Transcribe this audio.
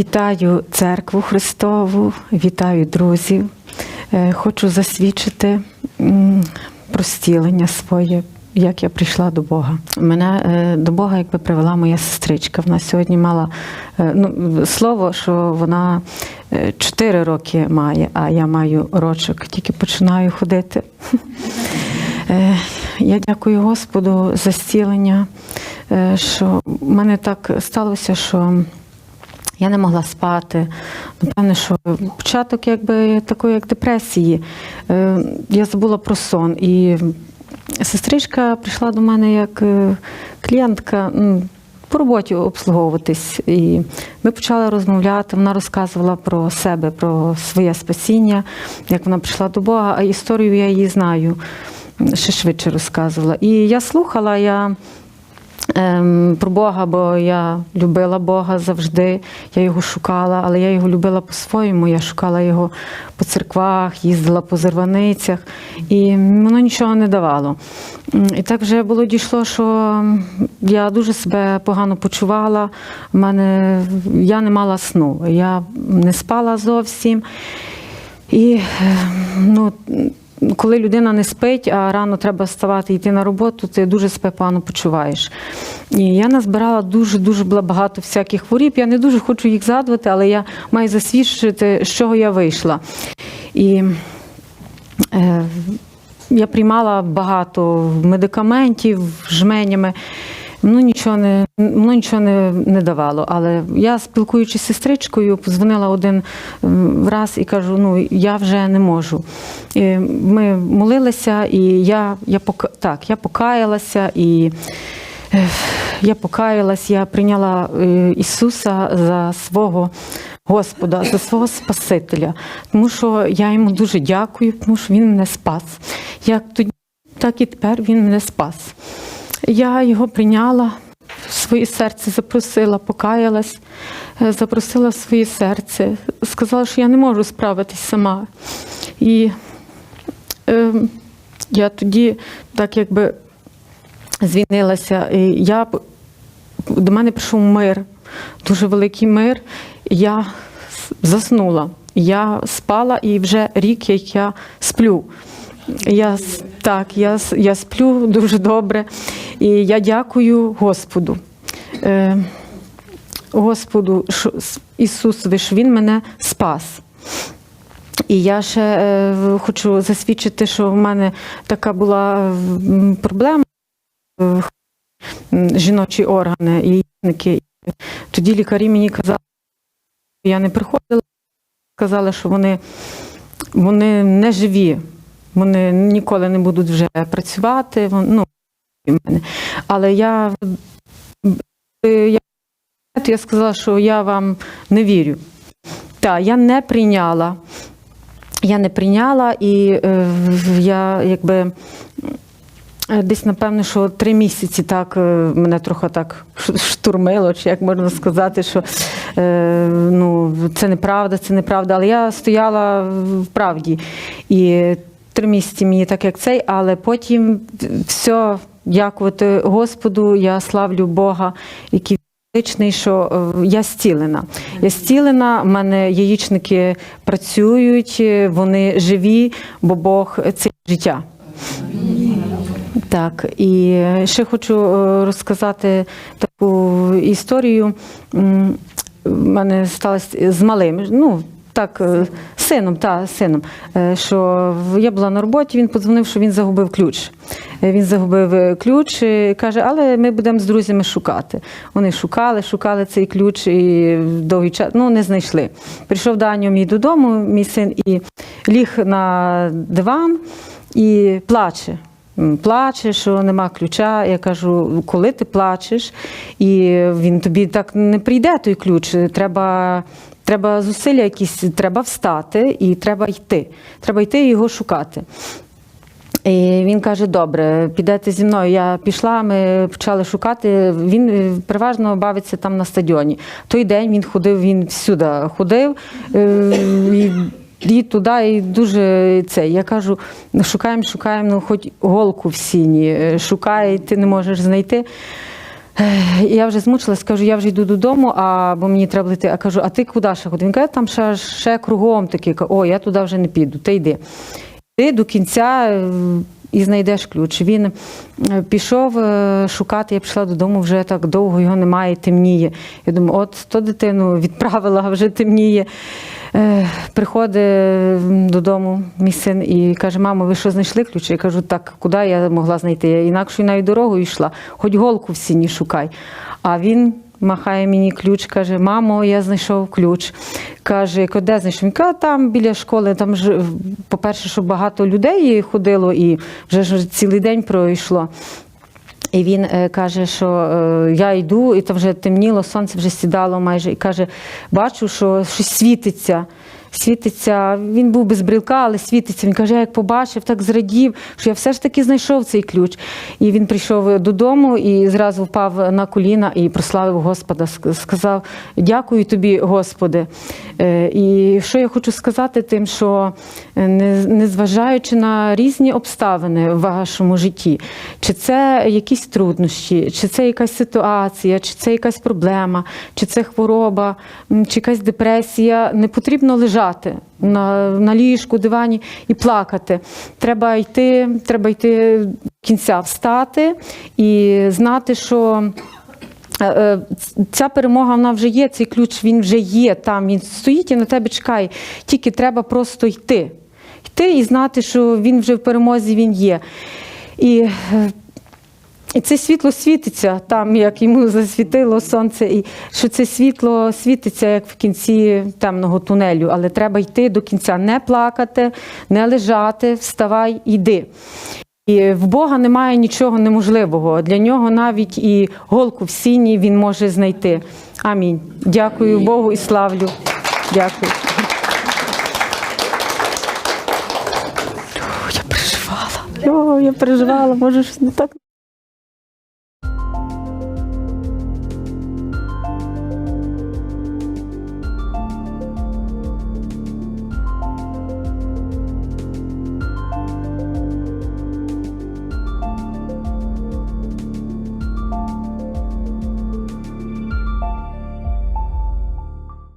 Вітаю церкву Христову, вітаю друзів. Е, Хочу засвідчити м, про зцілення своє, як я прийшла до Бога. Мене е, до Бога якби привела моя сестричка. Вона сьогодні мала е, ну, слово, що вона 4 роки має, а я маю рочок, тільки починаю ходити. Я дякую Господу за зцілення, що в мене так сталося, що я не могла спати. Напевне, що початок якби такої як депресії. Е, Я забула про сон. І сестричка прийшла до мене як е, клієнтка. По роботі обслуговуватись, і ми почали розмовляти. Вона розказувала про себе, про своє спасіння, як вона прийшла до Бога, а історію я її знаю, ще швидше розказувала. І я слухала, я про Бога, бо я любила Бога завжди. Я його шукала, але я його любила по-своєму. Я шукала його по церквах, їздила по зерваницях, і воно нічого не давало. І так вже було дійшло, що я дуже себе погано почувала. У мене я не мала сну, я не спала зовсім. І е, ну, коли людина не спить, а рано треба вставати йти на роботу, ти дуже себе погано почуваєш. І я назбирала дуже-дуже багато всяких хворіб. Я не дуже хочу їх згадувати, але я маю засвідчити, з чого я вийшла. І е, я приймала багато медикаментів, жменями. Ну, нічого не, ну, нічого не, не давало. Але я, спілкуючись з сестричкою, позвонила один раз і кажу: ну я вже не можу. І ми молилися, і я, я, пока- так, я покаялася і. Я покаялась, я прийняла е, Ісуса за свого Господа, за свого Спасителя, тому що я йому дуже дякую, тому що Він мене спас. Як тоді, так і тепер Він мене спас. Я його прийняла в своє серце, запросила, покаялась, е, запросила в своє серце, сказала, що я не можу справитись сама. І е, я тоді так якби звільнилася. І я, до мене прийшов мир, дуже великий мир. Я заснула. Я спала і вже рік, як я сплю. Я, так, я, я сплю дуже добре. І я дякую Господу. Е, Господу що с- Ісусові, що Він мене спас. І я ще е, хочу засвідчити, що в мене така була проблема е, жіночі органи і яйники. І Тоді лікарі мені казали, я не приходила, сказали, що вони, вони не живі, вони ніколи не будуть вже працювати. Ну, в мене. Але я, е, я, я сказала, що я вам не вірю. Так, я не прийняла. Я не прийняла, і е, я якби е, десь, напевно, що три місяці так е, мене трохи так штурмило, чи як можна сказати, що е, ну, це неправда, це неправда. Але я стояла в правді. І три місяці мені так, як цей, але потім все, дякувати Господу, я славлю Бога, який Фізичний, що е, я зцілена. Я зцілена, в мене яєчники працюють, е, вони живі, бо Бог це життя. Так, і ще хочу е, розказати таку історію. В мене сталося з малим. Ну, так, е, сином, та, сином, е, що я була на роботі, він подзвонив, що він загубив ключ. Е, Він загубив ключ каже, але ми будемо з друзями шукати. Вони шукали, шукали цей ключ і довгий час ну, не знайшли. Прийшов Даню мій додому, мій син, і ліг на диван і плаче. Плаче, що нема ключа. Я кажу, коли ти плачеш, і він тобі так не прийде той ключ. Треба, треба зусилля якісь, треба встати і треба йти. Треба йти і його шукати. І він каже: добре, підете зі мною. Я пішла, ми почали шукати. Він е, переважно бавиться там на стадіоні. Той день він ходив, він всюди ходив. е, І, і туди, і дуже це. Я кажу: ну, шукаємо, шукаємо, ну хоч голку в сіні, е, шукай, ти не можеш знайти. Я вже змучилась, кажу, я вже йду додому, а, бо мені треба йти. А кажу, а ти куди ще ходив? Він каже, там ще, ще кругом такий. О, я туди вже не піду, ти йди. Ти до кінця е, і знайдеш ключ. Він е, пішов е, шукати, я прийшла додому, вже так довго його немає, темніє. Я думаю, от то дитину відправила, вже темніє. Е, Приходить додому мій син і каже: мамо, ви що знайшли ключ? Я кажу, так, куди я могла знайти? Я інакшою навіть дорогою йшла, хоч голку в сіні шукай. А він махає мені ключ, каже: Мамо, я знайшов ключ. Каже, «Ко- де знайшов? Він каже, там біля школи. Там ж, по-перше, що багато людей ходило, і вже ж цілий день пройшло. І він е, каже, що е, я йду, і там вже темніло, сонце вже сідало майже, і каже: бачу, що щось світиться. Світиться, він був без брілка, але світиться. Він каже, я як побачив, так зрадів, що я все ж таки знайшов цей ключ. І він прийшов додому і зразу впав на коліна і прославив Господа. Сказав: Дякую тобі, Господи. Е, І що я хочу сказати, тим, що е, незважаючи на різні обставини в вашому житті, чи це якісь труднощі, чи це якась ситуація, чи це якась проблема, чи це хвороба, чи якась депресія, не потрібно лежати на, на ліжку, дивані і плакати. Треба йти, треба йти до кінця, встати і знати, що. Е, е, Ця перемога вона вже є, цей ключ він вже є там. Він стоїть і на тебе чекає. Тільки треба просто йти. Йти і знати, що він вже в перемозі він є. І, е, і це світло світиться там, як йому засвітило сонце, і що це світло світиться, як в кінці темного тунелю. Але треба йти до кінця, не плакати, не лежати, вставай, йди. І в Бога немає нічого неможливого. Для нього навіть і голку в сіні він може знайти. Амінь. Дякую Богу і славлю. Дякую. Я переживала. О, я переживала, може, щось не так.